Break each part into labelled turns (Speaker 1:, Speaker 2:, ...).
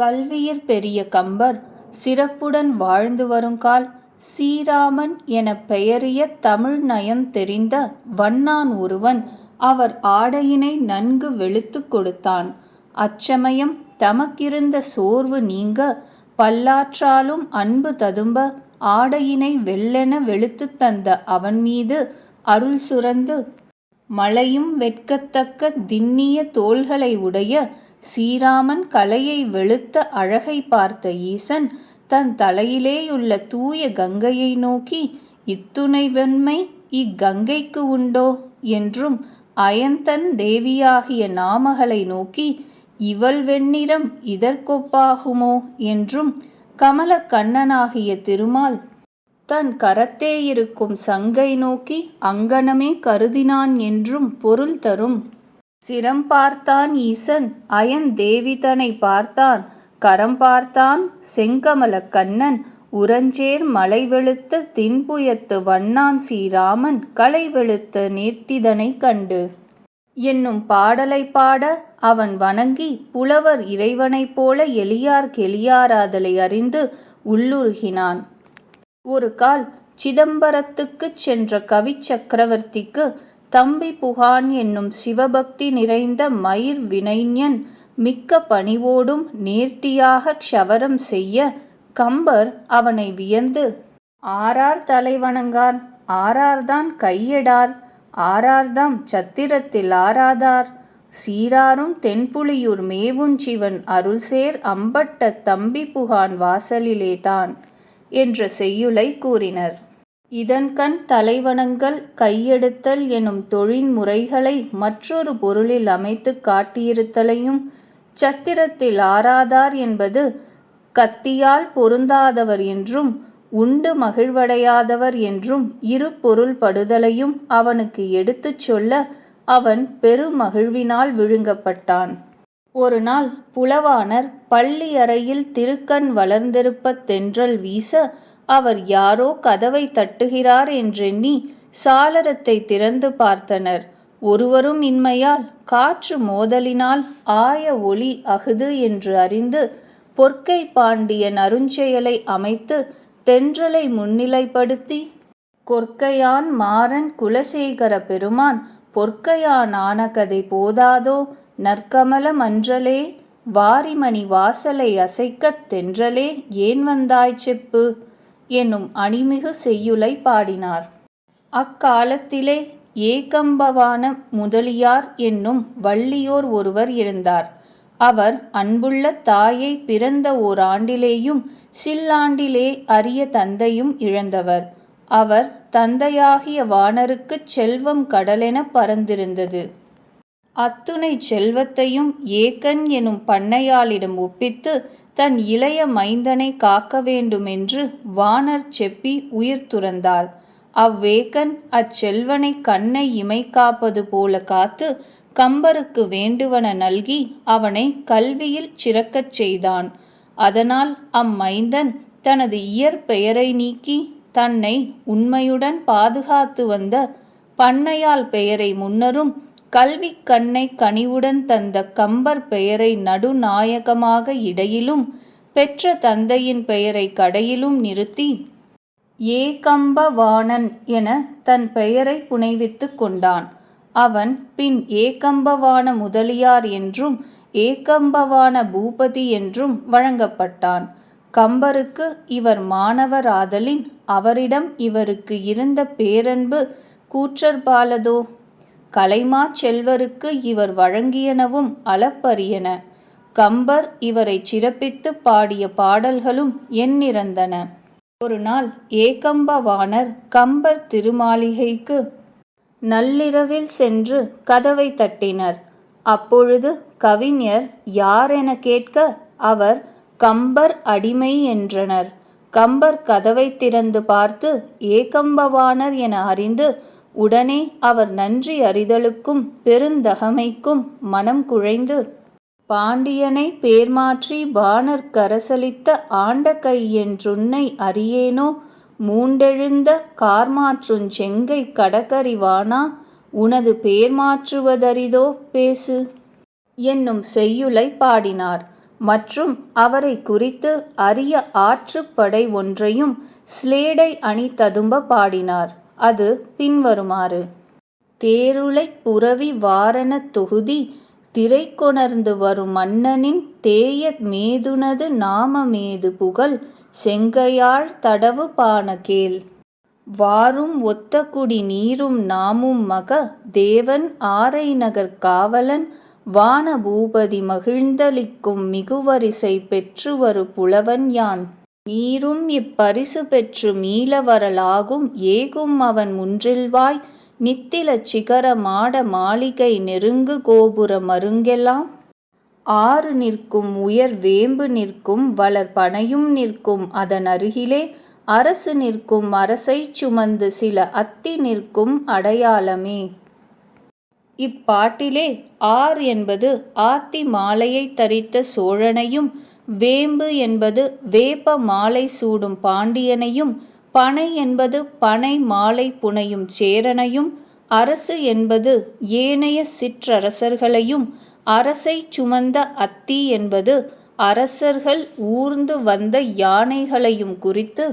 Speaker 1: கல்வியிற் பெரிய கம்பர் சிறப்புடன் வாழ்ந்து வருங்கால் சீராமன் எனப் பெயரிய தமிழ் நயம் தெரிந்த வண்ணான் ஒருவன் அவர் ஆடையினை நன்கு வெளுத்துக் கொடுத்தான். அச்சமயம் தமக்கிருந்த சோர்வு நீங்க பல்லாற்றாலும் அன்பு ததும்ப ஆடையினை வெள்ளென வெளுத்துத் தந்த அவன் மீது அருள் சுரந்து மலையும் வெட்கத்தக்க திண்ணிய தோள்களை உடைய ஸ்ரீராமன் கலையை வெளுத்த அழகை பார்த்த ஈசன் தன் தலையிலேயுள்ள தூய கங்கையை நோக்கி இத்துணை வெண்மை இக்கங்கைக்கு உண்டோ என்றும் அயந்தன் தேவியாகிய நாமகளை நோக்கி இவள் வெண்ணிறம் இதற்கொப்பாகுமோ என்றும் கமலக் கண்ணனாகிய திருமால் தன் கரத்தேயிருக்கும் சங்கை நோக்கி அங்கனமே கருதினான் என்றும் பொருள் தரும். சிரம் பார்த்தான் ஈசன் அயன் தேவிதனைப் பார்த்தான் கரம் பார்த்தான் செங்கமலக் கண்ணன் உரஞ்சேர் மலை வெளுத்து தின்புயத்து வண்ணான் ஸ்ரீராமன் களை வெளுத்து நேர்த்திதனைக் கண்டு. என்னும் பாடலைப் பாட அவன் வணங்கி புலவர் இறைவனைப் போல எளியார்க் கெளியாராதலை அறிந்து உள்ளுருகினான். ஒருகால் சிதம்பரத்துக்குச் சென்ற கவிச் சக்கரவர்த்திக்கு தம்பி புகான் என்னும் சிவபக்தி நிறைந்த மயிர் வினைஞன் மிக்க பணிவோடும் நேர்த்தியாகக் க்ஷவரம் செய்ய கம்பர் அவனை வியந்து ஆரார் தலைவணங்கார் ஆறார்தான் ஆரார்தான் கையெடார் ஆரார்தாம் சத்திரத்தில் ஆராதார் சீராரும் தென்புலியூர் மேவுஞ் சிவன் அருள்சேர் அம்பட்டத் தம்பிபுகான் வாசலிலேதான் என்ற செய்யுளைக் கூறினர். இதன்கண் தலைவணங்கல் கையெடுத்தல் எனும் தொழின்முறைகளை மற்றொரு பொருளில் அமைத்துக் காட்டியிருத்தலையும் சத்திரத்தில் ஆராதார் என்பது கத்தியால் பொருந்தாதவர் என்றும் உண்டு மகிழ்வடையாதவர் என்றும் இரு பொருள்படுதலையும் அவனுக்கு எடுத்துச் சொல்ல அவன் பெருமகிழ்வினால் விழுங்கப்பட்டான். ஒருநாள் புலவாணர் பள்ளியறையில் திருக்கண் வளர்ந்திருப்பத் தென்றல் வீச அவர் யாரோ கதவைத் தட்டுகிறார் என்றெண்ணி சாளரத்தைத் திறந்து பார்த்தனர். ஒருவரும் இன்மையால் காற்று மோதலினால் ஆய ஒளி அஃது என்று அறிந்து பொற்கை பாண்டியன் அருஞ்செயலை அமைத்து தென்றலை முன்னிலைப்படுத்தி கொற்கையான் மாறன் குலசேகரப் பெருமான் பொற்கையான் ஆனகதை போதாதோ நற்கமல மன்றலே வாரிமணி வாசலை அசைக்கத் தென்றலே ஏன் வந்தாய் செப்பு என்னும் அணிமிகு செய்யுளைப் பாடினார். அக்காலத்திலே ஏகம்பவான முதலியார் என்னும் வள்ளியோர் ஒருவர் இருந்தார். அவர் அன்புள்ள தாயை பிறந்த ஓராண்டிலேயும் சில்லாண்டிலே அரிய தந்தையும் இழந்தவர். அவர் தந்தையாகிய வாணருக்குச் செல்வம் கடலென பரந்திருந்தது. அத்துணை செல்வத்தையும் ஏகன் எனும் பண்ணையாளிடம் ஒப்பித்து தன் இளைய மைந்தனை காக்க வேண்டுமென்று வானர் செப்பி உயிர் துறந்தார். அவ்வேகன் அச்செல்வனைக் கண்ணை இமை காப்பது போல காத்து கம்பருக்கு வேண்டுவன நல்கி அவனை கல்வியில் சிறக்கச் செய்தான். அதனால் அம்மைந்தன் தனது இயற்பெயரை நீக்கி தன்னை உண்மையுடன் பாதுகாத்து வந்த பண்ணையால் பெயரை முன்னரும் கல்விக் கண்ணை கனிவுடன் தந்த கம்பர் பெயரை நடுநாயகமாக இடையிலும் பெற்ற தந்தையின் பெயரைக் கடையிலும் நிறுத்தி ஏகம்பவாணன் என தன் பெயரைப் புனைவித்துக் கொண்டான். அவன் பின் ஏகம்பவான முதலியார் என்றும் ஏகம்பவான பூபதி என்றும் வழங்கப்பட்டான். கம்பருக்கு இவர் மாணவராதலின் அவரிடம் இவருக்கு இருந்த பேரன்பு கூற்றற்பாலதோ? கலைமா செல்வருக்கு இவர் வழங்கியனவும் அளப்பரியன. கம்பர் இவரைச் சிறப்பித்துப் பாடிய பாடல்களும் எண்ணிறந்தன. ஒருநாள் ஏகம்பவாணர் கம்பர் திருமாளிகைக்கு நள்ளிரவில் சென்று கதவை தட்டினர். அப்பொழுது கவிஞர் யார் என கேட்க அவர் கம்பர் அடிமை என்றனர். கம்பர் கதவை திறந்து பார்த்து ஏகம்பவாணர் என அறிந்து உடனே அவர் நன்றி அறிதலுக்கும் பெருந்தகமைக்கும் மனம் குழைந்து பாண்டியனை பேர்மாற்றி பாணர் கரசலித்த ஆண்ட கையென்றுன்னை அறியேனோ மூண்டெழுந்த கார்மாற்றுஞ் செங்கை கடகரி உனது பேர்மாற்றுவதறிதோ பேசு. என்னும் செய்யுளைப் பாடினார். மற்றும் அவரை குறித்து அரிய ஆற்றுப்படை ஒன்றையும் ஸ்லேடை அணி ததும்ப பாடினார் அது பின்வருமாறு. தேருளைப் புரவி வாரணத் தொகுதி திரை கொணர்ந்து வரும் மன்னனின் தேய மேதுனது நாமமேது புகழ் செங்கையாழ் தடவு பாண கேள். வாரும் ஒத்தகுடி நீரும் நாமும் மக தேவன் ஆரைநகர் காவலன் வானபூபதி மகிழ்ந்தளிக்கும் மிகுவரிசை பெற்றுவரு புலவன் யான். நீரும் இப்பரிசு பெற்று மீள வரலாகும் ஏகும் அவன் முன்றில்வாய் நித்திலச் சிகர மாட மாளிகை நெருங்கு கோபுர மருங்கெல்லாம் ஆறு நிற்கும் உயர் வேம்பு நிற்கும். வளர் பனையும் நிற்கும் அதன் அருகிலே. அரசு நிற்கும் அரசைச் சுமந்து சில அத்தி நிற்கும் அடையாளமே. இப்பாட்டிலே ஆர் என்பது ஆத்தி மாலையை தரித்த சோழனையும் வேம்பு என்பது வேப்ப மாலை சூடும் பாண்டியனையும் பனை என்பது பனை மாலை புனையும் சேரனையும் அரசு என்பது ஏனைய சிற்றரசர்களையும் அரசைச் சுமந்த அத்தி என்பது அரசர்கள் ஊர்ந்து வந்த யானைகளையும் குறித்து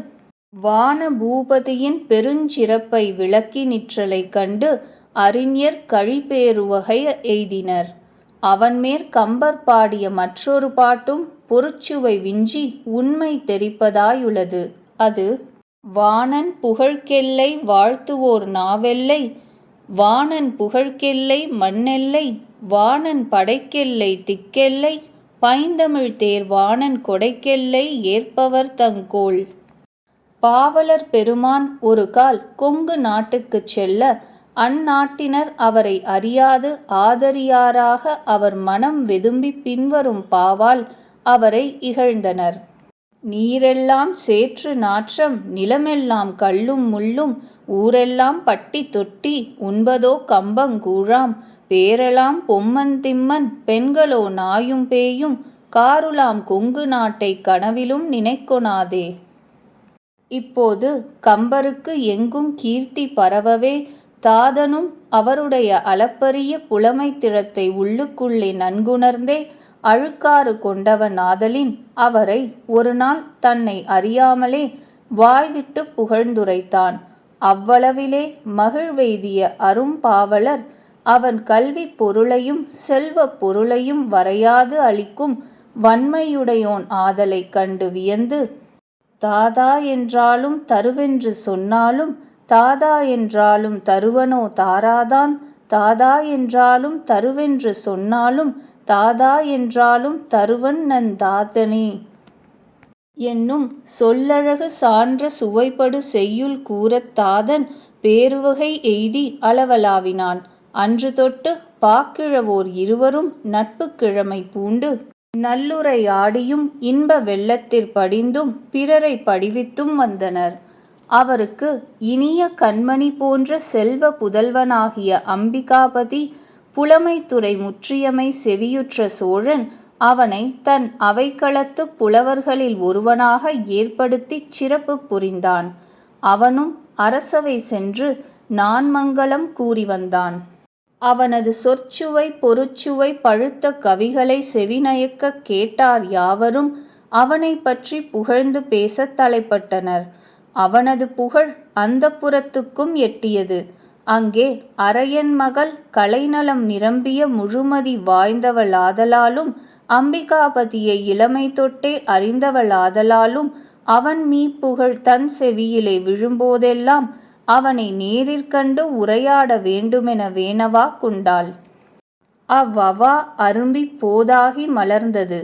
Speaker 1: வான பூபதியின் பெருஞ்சிறப்பை விளக்கி நிற்றலைக் கண்டு அறிஞர் கழிபேருவகை எய்தினர். அவன்மேற் கம்பர் பாடிய மற்றொரு பாட்டும் பொருட்சுவை விஞ்சி உண்மை தெரிப்பதாயுள்ளது. அது வாணன் புகழ்க்கெல்லை வாழ்த்துவோர் நாவெல்லை வாணன் புகழ்க்கெல்லை மண்ணெல்லை வாணன் படைக்கெல்லை திக்கெல்லை பைந்தமிழ் தேர் வாணன் கொடைக்கெல்லை ஏற்பவர் தங்கோள். பாவலர் பெருமான் ஒரு கால் கொங்கு நாட்டுக்குச் செல்ல அந்நாட்டினர் அவரை அறியாது ஆதரியாராக அவர் மனம் வெதும்பிப் பின்வரும் பாவால் அவரை இகழ்ந்தனர். நீரெல்லாம் சேற்று நாற்றம் நிலமெல்லாம் கல்லும் முள்ளும் ஊரெல்லாம் பட்டி தொட்டி உண்பதோ கம்பங் கூழாம் பேரெலாம் பொம்மன் திம்மன் பெண்களோ நாயும் பேயும் காருலாம் கொங்கு நாட்டைக் கனவிலும் நினைக்கொணாதே. இப்போது கம்பருக்கு எங்கும் கீர்த்தி பரவவே தாதனும் அவருடைய அளப்பரிய புலமை திறத்தை உள்ளுக்குள்ளே நன்குணர்ந்தே அழுக்காறு கொண்டவன் ஆதலின் அவரை ஒருநாள் தன்னை அறியாமலே வாய்விட்டு புகழ்ந்துரைத்தான். அவ்வளவிலே மகிழ்வெய்திய அரும்பாவலர் அவன் கல்வி பொருளையும் செல்வப் பொருளையும் வரையாது அளிக்கும் வன்மையுடையோன் ஆதலைக் கண்டு வியந்து தாதா என்றாலும் தருவென்று சொன்னாலும் தாதா என்றாலும் தருவனோ தாராதான் தாதா என்றாலும் தருவென்று சொன்னாலும் தாதா என்றாலும் தருவன் நன் தாதனே. என்னும் சொல்லழகு சான்ற சுவைபடு செய்யுள் கூறத் தாதன் பேருவகை எய்தி அளவலாவினான் அன்று தொட்டு பாக்கிழவோர் இருவரும் நட்புக் கிழமை பூண்டு நல்லுரையாடியும் இன்ப வெள்ளத்திற் படிந்தும் பிறரைப் படிவித்தும் வந்தனர். அவருக்கு இனிய கண்மணி போன்ற செல்வ புதல்வனாகிய அம்பிகாபதி புலமைத்துறை முற்றியமை செவியுற்ற சோழன் அவனை தன் அவைக்களத்துப் புலவர்களில் ஒருவனாக ஏற்படுத்திச் சிறப்பு புரிந்தான். அவனும் அரசவை சென்று நான்மங்கலம் கூறி வந்தான். அவனது சொற்சுவை பொருட்சுவை பழுத்த கவிகளைச் செவிநயக்கக் கேட்டார் யாவரும் அவனைப் பற்றி புகழ்ந்து பேசத் தலைப்பட்டனர். அவனது புகழ் அந்தப்புரத்துக்கும் எட்டியது. அங்கே அரையன் மகள் கலைநலம் நிரம்பிய முழுமதி வாய்ந்தவளாதலாலும் அம்பிகாபதியை இளமை தொட்டே அறிந்தவளாதலாலும் அவன் மீப்புகழ் தன் செவியிலே விழும்போதெல்லாம் அவனை நேரிற்கண்டு உரையாட வேண்டுமென வேனவா கொண்டாள். அவ்வவா அரும்பிப் போதாகி மலர்ந்தது.